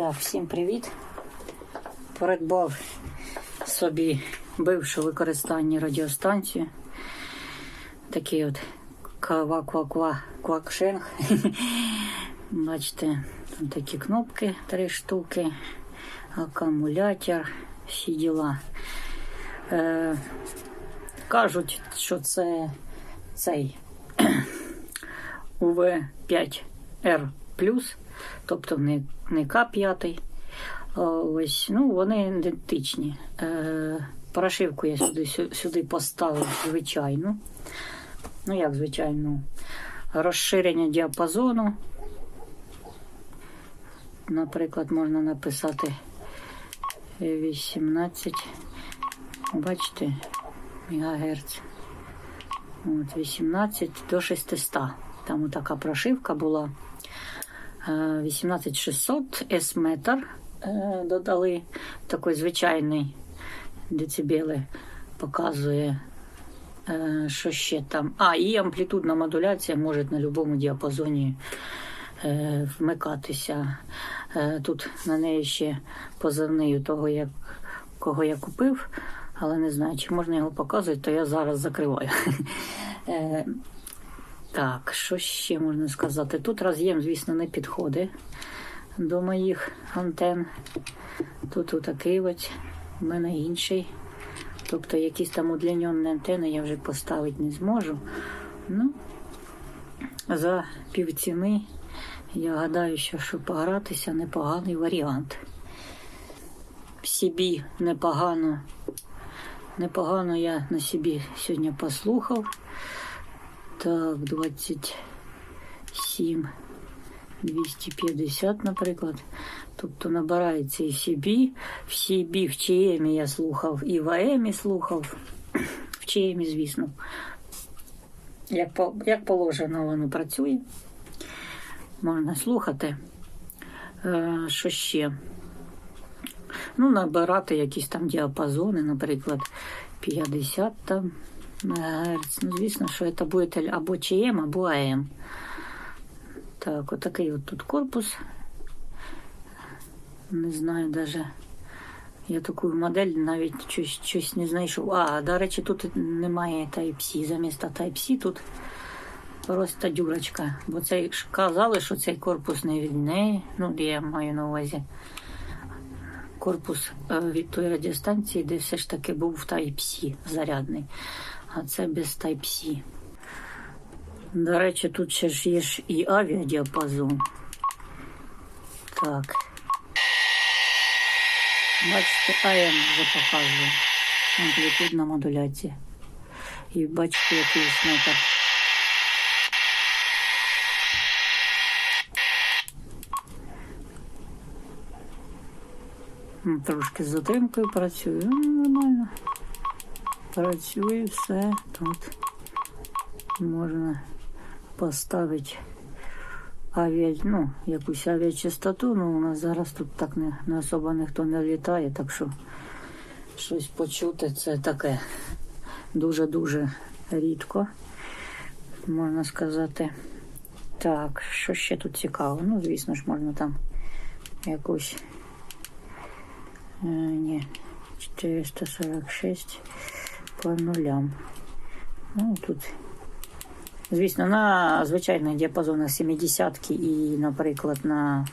Так, всім привіт. Придбав собі бившу використання радіостанцію. Такий от кава-ква-ква квакшенг. Бачите, там такі кнопки, три штуки, акумулятор, всі діла. Е, кажуть, що це цей УВ5R тобто не, не К5. Ось, ну, вони ідентичні. Е, Прошивку я сюди, сюди поставив звичайну. Ну, як звичайну, розширення діапазону. Наприклад, можна написати 18, бачите, МГц. От 18 до 600. Там така прошивка була. Е, 18600 S-метр е, додали. Такий звичайний децибели показує, е, що ще там. А, і амплітудна модуляція може на будь-якому діапазоні е, вмикатися. Тут на неї ще позивний того, як, кого я купив, але не знаю, чи можна його показувати, то я зараз закриваю. Так, що ще можна сказати? Тут роз'єм, звісно, не підходить до моїх антен. Тут отакий ось, у мене інший. Тобто якісь там удлінені антени я вже поставити не зможу. Ну, за півціни я гадаю, що щоб погратися, непоганий варіант. Собі непогано. Непогано я на собі сьогодні послухав. Так, 27, 250, наприклад. Тобто набирається і в собі. В собі в ЧМі я слухав, і в АЕМі слухав. В ЧМі, звісно. Як, як положено, воно працює. Можна слухати. Е, що ще? Ну, набирати якісь там діапазони, наприклад, 50 там МГц. Ну, звісно, що це буде або ЧМ, або АМ. Так, отакий от тут корпус. Не знаю даже. Я таку модель навіть щось, щось не знайшов. А, до речі, тут немає Type-C. Замість Type-C тут просто дюрочка. Бо цей казали, що цей корпус не від неї. Ну, я маю на увазі корпус від тої радіостанції, де все ж таки був Type-C зарядний. А це без Type-C. До речі, тут ще ж є ж і авіадіапазон. Так. Бачите, АМ вже показує. Амплітудна модуляція. І бачите, який метр. Трошки з затримкою працює. Ну, нормально. Працює все тут. Можна поставити авіа, ну, якусь авіачастоту, ну у нас зараз тут так не, не особо ніхто не літає, так що щось почути це таке дуже-дуже рідко, можна сказати. Так, що ще тут цікаво? Ну, звісно ж, можна там якусь. Е, ні, 446 по нулям. Ну, тут Звісно, на звичайних діапазонах 70 і, наприклад, на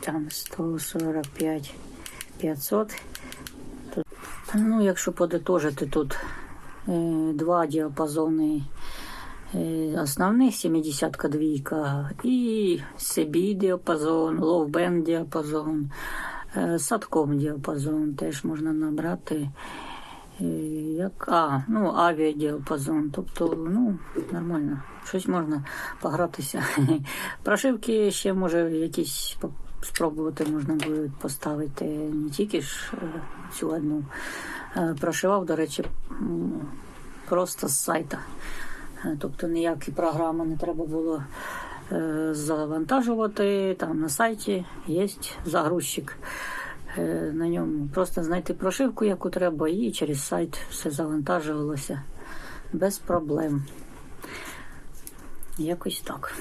там 145 500. Тут, ну, якщо подитожити, тут е, два діапазони е, основних 70 двійка і CB діапазон, band діапазон, садком діапазон теж можна набрати. Е, Як, а, ну, авіадіапазон, тобто, ну, нормально. Щось можна погратися. Прошивки ще може якісь спробувати можна буде поставити не тільки ж е, цю одну. Е, Прошивав, до речі, просто з сайта. Е, Тобто ніякі програми не треба було е, завантажувати. Там на сайті є загрузчик. Е, На ньому просто знайти прошивку, яку треба, і через сайт все завантажувалося без проблем. Якось так.